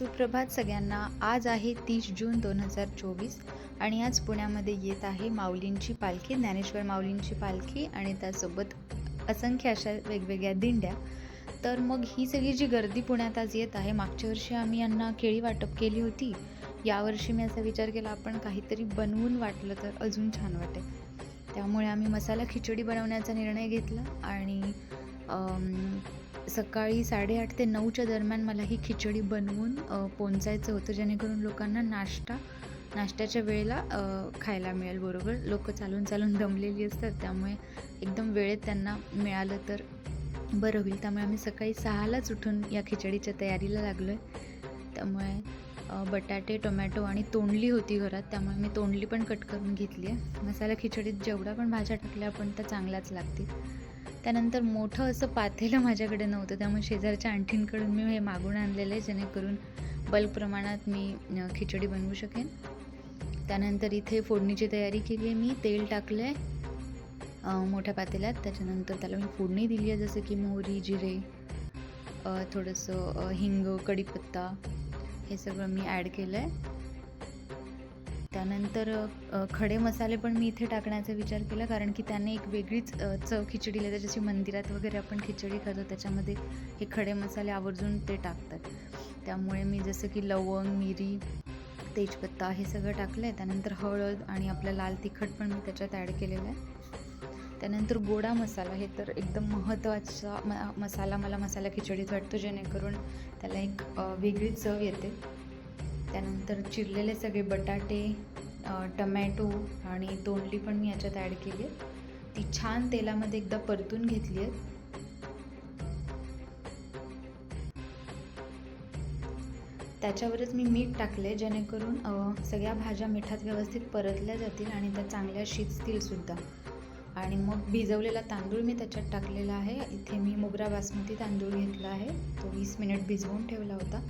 सुप्रभात सगळ्यांना. आज आहे तीस जून दोन हजार चोवीस आणि आज पुण्यामध्ये येत आहे माऊलींची पालखी ज्ञानेश्वर माऊलींची पालखी आणि त्यासोबत असंख्य अशा वेगवेगळ्या दिंड्या. तर मग ही सगळी जी गर्दी पुण्यात आज येत आहे मागच्या वर्षी आम्ही यांना केळी वाटप केली होती. यावर्षी मी असा विचार केला आपण काहीतरी बनवून वाटलं तर अजून छान वाटेल. त्यामुळे आम्ही मसाला खिचडी बनवण्याचा निर्णय घेतला आणि सकाळी साडेआठ ते नऊच्या दरम्यान मला ही खिचडी बनवून पोचायचं होतं जेणेकरून लोकांना नाश्ता नाश्त्याच्या वेळेला खायला मिळेल बरोबर? लोक चालून चालून दमलेली असतात त्यामुळे एकदम वेळेत त्यांना मिळालं तर बरं होईल. त्यामुळे आम्ही सकाळी सहालाच उठून या खिचडीच्या तयारीला लागलो आहे त्यामुळे बटाटे टोमॅटो आणि तोंडली होती घरात त्यामुळे मी तोंडली पण कट करून घेतली आहे. मसाला खिचडीत जेवढ्या पण भाज्या टाकल्या पण त्या चांगल्याच लागतील. त्यानंतर मोठं असं पातेलं माझ्याकडे नव्हतं. त्यामुळे शेजारच्या आणखींकडून मी हे मागून आणलेलं आहे जेणेकरून बल्क प्रमाणात मी खिचडी बनवू शकेन. त्यानंतर इथे फोडणीची तयारी केली आहे मी. तेल टाकलं आहे मोठ्या पातेल्यात. त्याच्यानंतर त्याला मी फोडणी दिली आहे जसं की मोहरी जिरे थोडंसं हिंग कढीपत्ता हे सगळं मी ॲड केलं आहे त्यानंतर खडे मसाले पण मी इथे टाकण्याचा विचार केला कारण की त्याने एक वेगळीच चव खिचडीला येते जशी मंदिरात वगैरे आपण खिचडी खातो त्याच्यामध्ये हे खडे मसाले आवर्जून ते टाकतात. त्यामुळे मी जसं की लवंग मिरी तेजपत्ता हे सगळं टाकलं आहे त्यानंतर हळद आणि आपलं लाल तिखट पण मी त्याच्यात ॲड केलेलं आहे. त्यानंतर गोडा मसाला हे तर एकदम महत्त्वाचा म मसाला मला मसाला खिचडीत वाटतो जेणेकरून त्याला एक वेगळी चव येते. त्यानंतर चिरलेले सगळे बटाटे टमॅटो आणि तोंडली पण मी याच्यात ॲड केली आहे ती छान तेलामध्ये एकदा परतून घेतली आहे त्याच्यावरच मी मीठ टाकले जेणेकरून सगळ्या भाज्या मिठात व्यवस्थित परतल्या जातील आणि त्या चांगल्या शिजतील सुद्धा. आणि मग भिजवलेला तांदूळ मी त्याच्यात टाकलेला आहे. इथे मी मोगरा बासमती तांदूळ घेतला आहे. तो वीस मिनिट भिजवून ठेवला होता.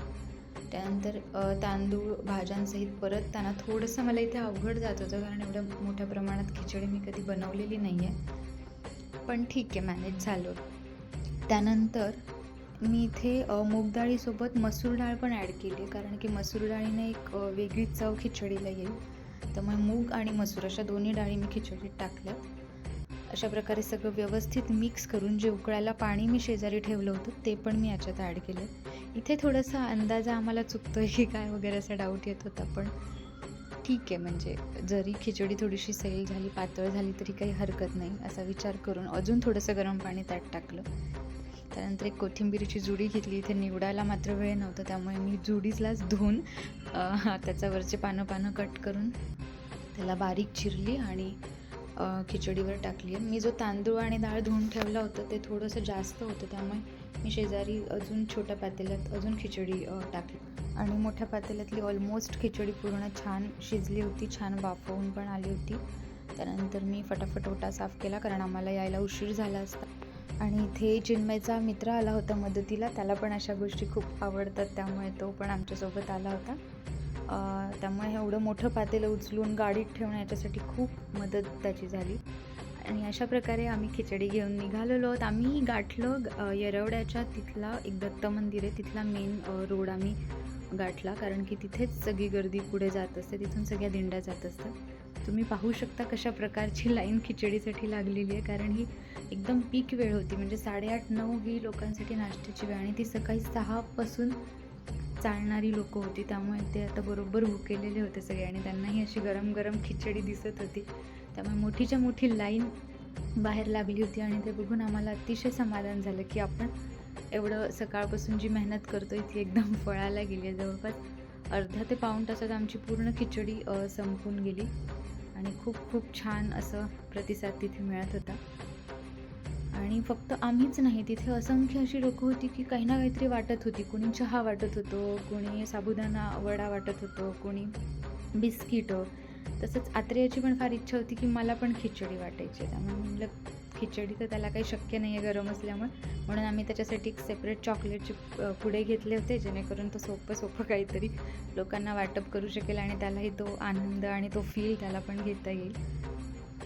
त्यानंतर तांदूळ भाज्यांसहित परतताना थोडंसं मला इथे अवघड जात होतं कारण एवढ्या मोठ्या प्रमाणात खिचडी मी कधी बनवलेली नाही आहे पण ठीक आहे मॅनेज झालं. त्यानंतर मी इथे मूगडाळीसोबत मूग डाळीसोबत मसूर डाळ पण ॲड केली आहे कारण की मसूर डाळीने एक वेगळी चव खिचडीला येईल. त्यामुळे मूग आणि मसूर अशा दोन्ही डाळी मी खिचडीत टाकल्या. अशा प्रकारे सगळं व्यवस्थित मिक्स करून जे उकळायला पाणी मी शेजारी ठेवलं होतं ते पण मी याच्यात ॲड केलं. इथे थोडासा अंदाजा आम्हाला चुकतोय की काय वगैरे असा डाऊट येत होता पण ठीक आहे. म्हणजे जरी खिचडी थोडीशी सैल झाली पातळ झाली तरी काही हरकत नाही असा विचार करून अजून थोडंसं गरम पाणी त्यात टाकलं. त्यानंतर एक कोथिंबीरीची जुडी घेतली. इथे निवडायला मात्र वेळ नव्हता त्यामुळे मी जुडीलाच धुवून त्याच्यावरचे पानं पानं कट करून त्याला बारीक चिरली आणि खिचडीवर टाकली. मी जो तांदूळ आणि डाळ धुवून ठेवलं होतं ते थोडंसं जास्त होतं त्यामुळे मी शेजारी अजून छोट्या पातेल्यात अजून खिचडी टाकली. आणि मोठ्या पातेल्यातली ऑलमोस्ट खिचडी पूर्ण छान शिजली होती छान वाफवून पण आली होती. त्यानंतर मी फटाफट ओटा साफ केला कारण आम्हाला यायला उशीर झाला असता. आणि इथे चिन्मयचा मित्र आला होता मदतीला त्याला पण अशा गोष्टी खूप आवडतात त्यामुळे तो पण आमच्यासोबत आला होता. त्यामुळे एवढं मोठं पातेलं उचलून गाडीत ठेवणं याच्यासाठी खूप मदत त्याची झाली. आणि अशा प्रकारे आम्ही खिचडी घेऊन निघालेलो आहोत. आम्ही गाठलं येरवड्याच्या तिथला एक दत्त मंदिर आहे. तिथला मेन रोड आम्ही गाठला. कारण की तिथेच सगळी गर्दी पुढे जात असते. तिथून सगळ्या दिंड्या जात असतात. तुम्ही पाहू शकता कशा प्रकारची लाईन खिचडीसाठी लागलेली आहे. कारण ही एकदम पीक वेळ होती. म्हणजे साडेआठ नऊ ही लोकांसाठी नाश्त्याची वेळ आणि ती सकाळी सहापासून चालणारी लोक होती. त्यामुळे ते आता बरोबर भुकेलेले होते सगळे आणि त्यांनाही अशी गरम गरम खिचडी दिसत होती. त्यामुळे मोठीच्या मोठी लाईन बाहेर लागली होती आणि ते बघून आम्हाला अतिशय समाधान झालं की आपण एवढं सकाळपासून जी मेहनत करतो ती एकदम फळाला गेली आहे. जवळपास अर्धा ते पाऊण तासात आमची पूर्ण खिचडी संपून गेली आणि खूप खूप छान असं प्रतिसाद तिथे मिळत होता. आणि फक्त आम्हीच नाही तिथे असंख्य अशी लोकं होती की काही ना काहीतरी वाटत होती. कोणी चहा वाटत होतो कोणी साबुदाणा वडा वाटत होतो कोणी बिस्किटं तसंच आत्रेयाची पण फार इच्छा होती की मला पण खिचडी वाटायची. त्यामुळे म्हणलं खिचडी तर त्याला काही शक्य नाही आहे गरम असल्यामुळे. म्हणून आम्ही त्याच्यासाठी एक सेपरेट चॉकलेटचे पुढे घेतले होते जेणेकरून तो सोपं सोपं काहीतरी लोकांना वाटप करू शकेल आणि त्यालाही तो आनंद आणि तो फील त्याला पण घेता येईल.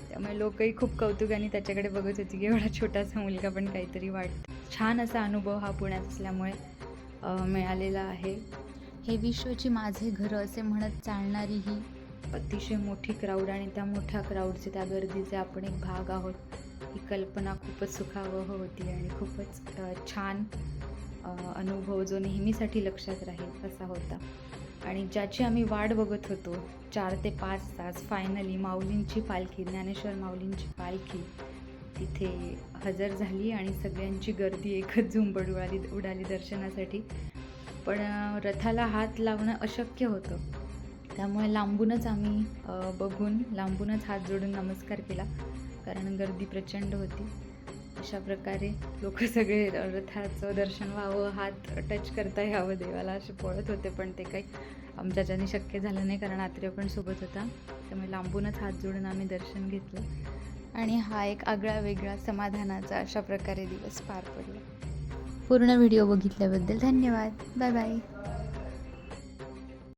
त्यामुळे लोकही खूप कौतुकाने त्याच्याकडे बघत होती की एवढा छोटासा मुलगा पण काहीतरी वाट छान असा अनुभव हा पुण्यात असल्यामुळे मिळालेला आहे. हे विश्वची माझे घर असे म्हणत चालणारी ही अतिशय मोठी क्राऊड आणि त्या मोठ्या क्राऊडचे त्या गर्दीचे आपण एक भाग आहोत. ही कल्पना खूपच सुखावह होती आणि खूपच छान अनुभव जो नेहमीसाठी लक्षात राहील असा होता. आणि ज्याची आम्ही वाट बघत होतो चार ते पाच तास फायनली माऊलींची पालखी ज्ञानेश्वर माऊलींची पालखी तिथे हजर झाली आणि सगळ्यांची गर्दी एकच झुंबड उडाली उडाली दर्शनासाठी. पण रथाला हात लावणं अशक्य होतं. त्यामुळे लांबूनच आम्ही बघून लांबूनच हात जोडून नमस्कार केला. कारण गर्दी प्रचंड होती. अशा प्रकारे लोक सगळे रथाचं दर्शन व्हावं हात टच करता यावं देवाला असे पळत होते पण ते काही आमच्याच्याने शक्य झालं नाही कारण आत्रे पण सोबत होता. त्यामुळे लांबूनच हात जोडून आम्ही दर्शन घेतलं. आणि हा एक आगळा वेगळा समाधानाचा अशा प्रकारे दिवस पार पडला. पूर्ण व्हिडिओ बघितल्याबद्दल धन्यवाद. Bye bye.